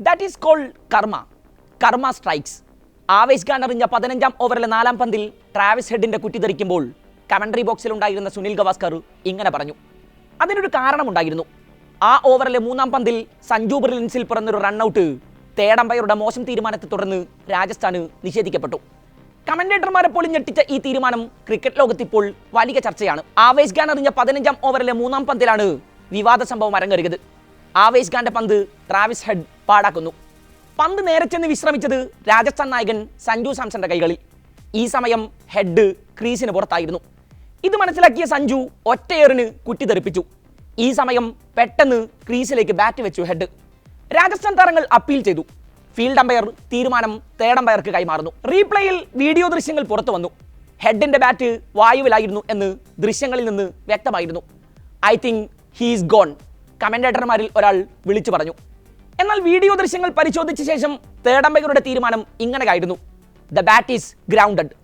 That is called കർമ്മ കർമ്മ strikes Avesh Khan എറിഞ്ഞ പതിനഞ്ചാം ഓവറിലെ നാലാം പന്തിൽ ട്രാവിസ് ഹെഡിന്റെ കുറ്റി കമൻട്രി ഉണ്ടായിരുന്ന സുനിൽ ഗവാസ്കർ ഇങ്ങനെ പറഞ്ഞു. അതിനൊരു കാരണമുണ്ടായിരുന്നു. ആ ഓവറിലെ മൂന്നാം പന്തിൽ സഞ്ജു ബ്രില്യൻസിൽ പിറന്നൊരു റണ്ണൌട്ട് തേടമ്പയറുടെ മോശം തീരുമാനത്തെ തുടർന്ന് രാജസ്ഥാന് നിഷേധിക്കപ്പെട്ടു. കമന്റേറ്റർമാരെ പോലും ഞെട്ടിച്ച ഈ തീരുമാനം ക്രിക്കറ്റ് ലോകത്ത് ഇപ്പോൾ വലിയ ചർച്ചയാണ്. ആവേശ് ഖാൻ എറിഞ്ഞ പതിനഞ്ചാം ഓവറിലെ മൂന്നാം പന്തിലാണ് വിവാദ സംഭവം അരങ്ങേറിയത്. ആവേശ് ഖാന്റെ പന്ത് ട്രാവിസ് ഹെഡ് പാടാക്കുന്നു. പന്ത് നേരെ ചെന്ന് വിശ്രമിച്ചത് രാജസ്ഥാൻ നായകൻ സഞ്ജു സാംസന്റെ കൈകളിൽ. ഈ സമയം ഹെഡ് ക്രീസിന് പുറത്തായിരുന്നു. ഇത് മനസ്സിലാക്കിയ സഞ്ജു ഒറ്റയേറിന് കുറ്റി തെറിപ്പിച്ചു. ഈ സമയം പെട്ടെന്ന് ക്രീസിലേക്ക് ബാറ്റ് വെച്ചു ഹെഡ് രാജസ്ഥാൻ താരങ്ങൾ അപ്പീൽ ചെയ്തു. ഫീൽഡ് അമ്പയർ തീരുമാനം തേർഡ് അമ്പയർക്ക് കൈമാറുന്നു. റീപ്ലേയിൽ വീഡിയോ ദൃശ്യങ്ങൾ പുറത്തു വന്നു. ഹെഡിന്റെ ബാറ്റ് വായുവിലായിരുന്നു എന്ന് ദൃശ്യങ്ങളിൽ നിന്ന് വ്യക്തമായിരുന്നു. ഐ തിങ്ക് ഹീസ് ഗോൺ കമന്റേറ്റർമാരിൽ ഒരാൾ വിളിച്ചു പറഞ്ഞു. എന്നാൽ വീഡിയോ ദൃശ്യങ്ങൾ പരിശോധിച്ച ശേഷം തേടമ്പകരുടെ തീരുമാനം ഇങ്ങനെയായിരുന്നു. ദ ബാറ്റ് ഈസ് ഗ്രൗണ്ടഡ്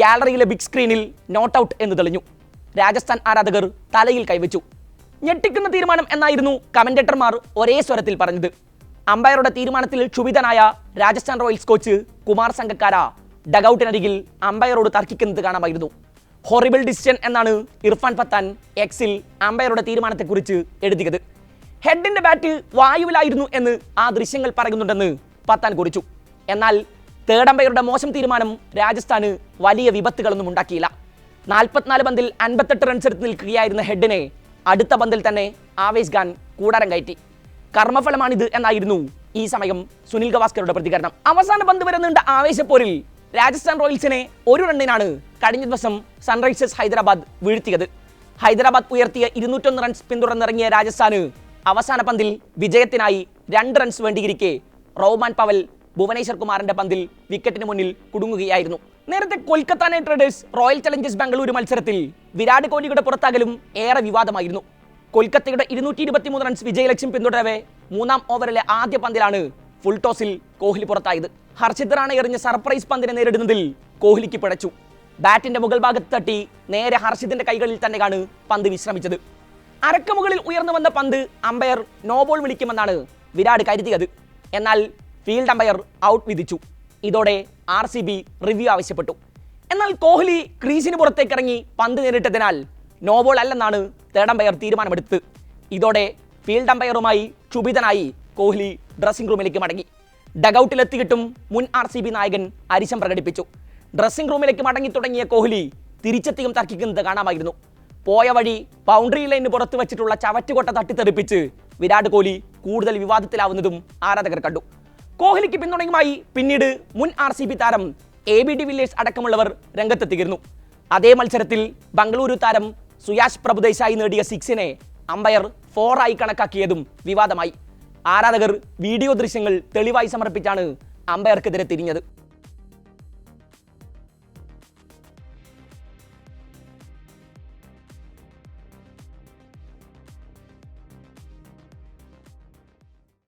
ഗാലറിയിലെ ബിഗ് സ്ക്രീനിൽ നോട്ട് ഔട്ട് എന്ന് തെളിഞ്ഞു. രാജസ്ഥാൻ ആരാധകർ തലയിൽ കൈവച്ചു. ഞെട്ടിക്കുന്ന തീരുമാനം എന്നായിരുന്നു കമന്റേറ്റർമാർ ഒരേ സ്വരത്തിൽ പറഞ്ഞത്. അമ്പയറുടെ തീരുമാനത്തിൽ ക്ഷുഭിതനായ രാജസ്ഥാൻ റോയൽസ് കോച്ച് കുമാർ സംഘക്കാര ഡഗൌട്ടിനരികിൽ അമ്പയറോട് തർക്കിക്കുന്നത് കാണാമായിരുന്നു. ഹൊറിബിൾ ഡിസിഷൻ എന്നാണ് ഇർഫാൻ പത്താൻ എക്സിൽ അമ്പയറുടെ തീരുമാനത്തെക്കുറിച്ച് എഴുതിയത്. ഹെഡിന്റെ ബാറ്റ് വായുവിലായിരുന്നു എന്ന് ആ ദൃശ്യങ്ങൾ പറയുന്നുണ്ടെന്ന് പത്താൻ കുറിച്ചു എന്നാൽ തേർഡ് അമ്പയറുടെ മോശം തീരുമാനം രാജസ്ഥാന് വലിയ വിപത്തുകളൊന്നും ഉണ്ടാക്കിയില്ല. നാൽപ്പത്തിനാല് പന്തിൽ അൻപത്തെട്ട് റൺസ് എടുത്ത് നിൽക്കുകയായിരുന്ന ഹെഡിനെ അടുത്ത പന്തിൽ തന്നെ ആവേശ് ഖാൻ കൂടാരം കയറ്റി. കർമ്മഫലമാണിത് എന്നായിരുന്നു ഈ സമയം സുനിൽ ഗവാസ്കറുടെ പ്രതികരണം. അവസാന പന്ത് വരെ നീണ്ട ആവേശപ്പോരിൽ രാജസ്ഥാൻ റോയൽസിനെ ഒരു റണ്ണിനാണ് കഴിഞ്ഞ ദിവസം സൺറൈസേഴ്സ് ഹൈദരാബാദ് വീഴ്ത്തിയത്. ഹൈദരാബാദ് ഉയർത്തിയ ഇരുന്നൂറ്റൊന്ന് റൺസ് പിന്തുടർന്നിറങ്ങിയ രാജസ്ഥാന് അവസാന പന്തിൽ വിജയത്തിനായി രണ്ട് റൺസ് വേണ്ടിയിരിക്കെ റോമാൻ പവൽ ഭുവനേശ്വർ കുമാറിന്റെ പന്തിൽ വിക്കറ്റിന് മുന്നിൽ കുടുങ്ങുകയായിരുന്നു. നേരത്തെ Kolkata Knight Riders Royal Challengers Bengaluru മത്സരത്തിൽ വിരാട് കോഹ്ലിയുടെ പുറത്താകലും ഏറെ വിവാദമായിരുന്നു. കൊൽക്കത്തയുടെ ഇരുന്നൂറ്റി ഇരുപത്തിമൂന്ന് റൺസ് വിജയലക്ഷ്യം പിന്തുടരവേ മൂന്നാം ഓവറിലെ ആദ്യ പന്തിലാണ് ഫുൾ ടോസിൽ കോഹ്ലി പുറത്തായത്. ഹർഷിത് റാണ എറിഞ്ഞ സർപ്രൈസ് പന്തിനെ നേരിടുന്നതിൽ കോഹ്ലിക്ക് പിടച്ചു. ബാറ്റിന്റെ മുകൾ ഭാഗത്ത് തട്ടി നേരെ ഹർഷിദിന്റെ കൈകളിൽ തന്നെയാണ് പന്ത് വിശ്രമിച്ചത്. അരക്കമുകളിൽ ഉയർന്നു വന്ന പന്ത് അമ്പയർ നോബോൾ വിളിക്കുമെന്നാണ് വിരാട് കരുതിയത്. എന്നാൽ ഫീൽഡ് അമ്പയർ ഔട്ട് വിധിച്ചു. ഇതോടെ ആർ സി ബി റിവ്യൂ ആവശ്യപ്പെട്ടു. എന്നാൽ കോഹ്ലി ക്രീസിന് പുറത്തേക്കിറങ്ങി പന്ത് നേരിട്ടതിനാൽ നോബോൾ അല്ലെന്നാണ് തേർഡ് അമ്പയർ തീരുമാനമെടുത്ത് ഇതോടെ ഫീൽഡ് അമ്പയറുമായി ക്ഷുഭിതനായി കോഹ്ലി ഡ്രസ്സിംഗ് റൂമിലേക്ക് മടങ്ങി. ഡഗൌട്ടിലെത്തിയിട്ടും മുൻ ആർ സി ബി നായകൻ അരിശം പ്രകടിപ്പിച്ചു. ഡ്രസ്സിംഗ് റൂമിലേക്ക് മടങ്ങി തുടങ്ങിയ കോഹ്ലി തിരിച്ചെത്തിയും തർക്കിക്കുന്നത് കാണാമായിരുന്നു. പോയ വഴി ബൗണ്ടറി ലൈന് പുറത്ത് വെച്ചിട്ടുള്ള ചവറ്റുകൊട്ട തട്ടിത്തെറിപ്പിച്ച് വിരാട് കോഹ്ലി കൂടുതൽ വിവാദത്തിലാവുന്നതും ആരാധകർ കണ്ടു. കോഹ്ലിക്ക് പിന്തുണയുമായി പിന്നീട് മുൻ ആർ സി ബി താരം എ ബി ഡി വില്ലേഴ്സ് അടക്കമുള്ളവർ രംഗത്തെത്തിയിരുന്നു. അതേ മത്സരത്തിൽ ബംഗളൂരു താരം സുയാഷ് പ്രഭുദേശായി നേടിയ സിക്സിനെ അമ്പയർ ഫോറായി കണക്കാക്കിയതും വിവാദമായി. ആരാധകർ വീഡിയോ ദൃശ്യങ്ങൾ തെളിവായി സമർപ്പിച്ചാണ് അമ്പയർക്കെതിരെ തിരിഞ്ഞത്.